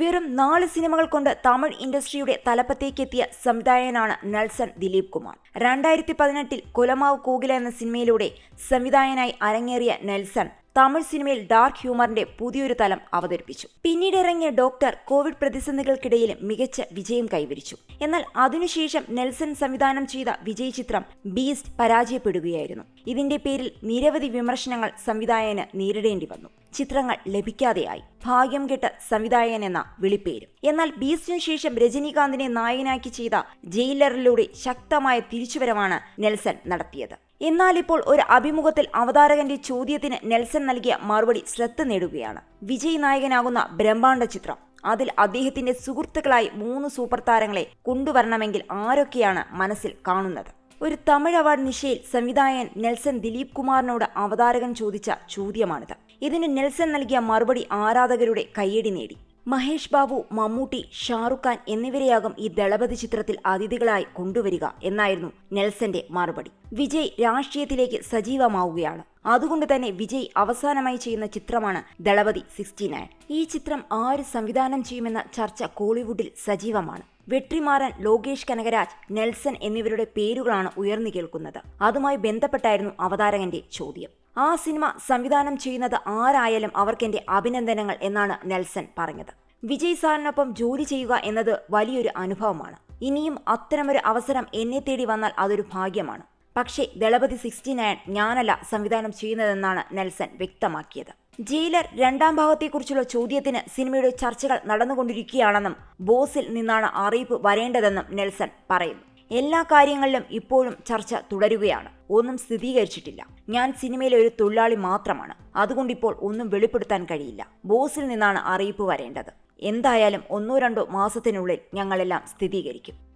വെറും നാല് സിനിമകൾ കൊണ്ട് തമിഴ് ഇൻഡസ്ട്രിയുടെ തലപ്പത്തേക്കെത്തിയ സംവിധായകനാണ് നെൽസൺ ദിലീപ് കുമാർ. രണ്ടായിരത്തി പതിനെട്ടിൽ കുലമാവ് കൂകില എന്ന സിനിമയിലൂടെ സംവിധായകനായി അരങ്ങേറിയ നെൽസൺ തമിഴ് സിനിമയിൽ ഡാർക്ക് ഹ്യൂമറിന്റെ പുതിയൊരു തലം അവതരിപ്പിച്ചു. പിന്നീട് ഇറങ്ങിയ ഡോക്ടർ കോവിഡ് പ്രതിസന്ധികൾക്കിടയിൽ മികച്ച വിജയം കൈവരിച്ചു. എന്നാൽ അതിനുശേഷം നെൽസൺ സംവിധാനം ചെയ്ത വിജയ് ചിത്രം ബീസ്റ്റ് പരാജയപ്പെടുകയായിരുന്നു. ഇതിന്റെ പേരിൽ നിരവധി വിമർശനങ്ങൾ സംവിധായകന് നേരിടേണ്ടി വന്നു. ചിത്രങ്ങൾ ലഭിക്കാതെയായി. ഭാഗ്യം കെട്ട സംവിധായകൻ എന്ന വിളിപ്പേരും. എന്നാൽ ബീസ്റ്റിനു ശേഷം രജനീകാന്തിനെ നായകനാക്കി ചെയ്ത ജയിലറിലൂടെ ശക്തമായ തിരിച്ചുവരവാണ് നെൽസൺ നടത്തിയത്. എന്നാൽ ഇപ്പോൾ ഒരു അഭിമുഖത്തിൽ അവതാരകന്റെ ചോദ്യത്തിന് നെൽസൺ നൽകിയ മറുപടി ശ്രദ്ധ നേടുകയാണ്. വിജയ് നായകനാകുന്ന ബ്രഹ്മാണ്ഡ ചിത്രം. അതിൽ അദ്ദേഹത്തിന്റെ സുഹൃത്തുക്കളായി മൂന്ന് സൂപ്പർ താരങ്ങളെ കൊണ്ടുവരണമെങ്കിൽ ആരൊക്കെയാണ് മനസ്സിൽ കാണുന്നത്? ഒരു തമിഴ് അവാർഡ് നിശയിൽ സംവിധായകൻ നെൽസൺ ദിലീപ് കുമാറിനോട് അവതാരകൻ ചോദിച്ച ചോദ്യമാണിത്. ഇതിന് നെൽസൺ നൽകിയ മറുപടി ആരാധകരുടെ കയ്യടി നേടി. മഹേഷ് ബാബു മമ്മൂട്ടി ഷാറുഖ് ഖാൻ എന്നിവരെയാകും ഈ ദളപതി ചിത്രത്തിൽ അതിഥികളായി കൊണ്ടുവരിക എന്നായിരുന്നു നെൽസന്റെ മറുപടി. വിജയ് രാഷ്ട്രീയത്തിലേക്ക് സജീവമാവുകയാണ്. അതുകൊണ്ട് തന്നെ വിജയ് അവസാനമായി ചെയ്യുന്ന ചിത്രമാണ് ദളപതി സിക്സ്റ്റി നയൻ ഈ ചിത്രം ആര് സംവിധാനം ചെയ്യുമെന്ന ചർച്ച കോളിവുഡിൽ സജീവമാണ്. വെട്രിമാറൻ ലോകേഷ് കനകരാജ് നെൽസൺ എന്നിവരുടെ പേരുകളാണ് ഉയർന്നു കേൾക്കുന്നത്. അതുമായി ബന്ധപ്പെട്ടായിരുന്നു അവതാരകന്റെ ചോദ്യം. ആ സിനിമ സംവിധാനം ചെയ്യുന്നത് ആരായാലും അവർക്കെന്റെ അഭിനന്ദനങ്ങൾ എന്നാണ് നെൽസൺ പറഞ്ഞത്. വിജയ് സാറിനൊപ്പം ജോലി ചെയ്യുക എന്നത് വലിയൊരു അനുഭവമാണ്. ഇനിയും അത്തരമൊരു അവസരം എന്നെ തേടി വന്നാൽ അതൊരു ഭാഗ്യമാണ്. പക്ഷേ ദളപതി സിക്സ്റ്റി നയൻ ഞാനല്ല സംവിധാനം ചെയ്യുന്നതെന്നാണ് നെൽസൺ വ്യക്തമാക്കിയത്. ജയിലർ രണ്ടാം ഭാഗത്തെക്കുറിച്ചുള്ള ചോദ്യത്തിന് സിനിമയുടെ ചർച്ചകൾ നടന്നുകൊണ്ടിരിക്കുകയാണെന്നും ബോസിൽ നിന്നാണ് അറിയിപ്പ് വരേണ്ടതെന്നും നെൽസൺ പറയുന്നു. എല്ലാ കാര്യങ്ങളിലും ഇപ്പോഴും ചർച്ച തുടരുകയാണ്. ഒന്നും സ്ഥിരീകരിച്ചിട്ടില്ല. ഞാൻ സിനിമയിലെ ഒരു തൊഴിലാളി മാത്രമാണ്. അതുകൊണ്ടിപ്പോൾ ഒന്നും വെളിപ്പെടുത്താൻ കഴിയില്ല. ബോസിൽ നിന്നാണ് അറിയിപ്പ് വരേണ്ടത്. എന്തായാലും ഒന്നോ രണ്ടോ മാസത്തിനുള്ളിൽ ഞങ്ങളെല്ലാം സ്ഥിരീകരിക്കും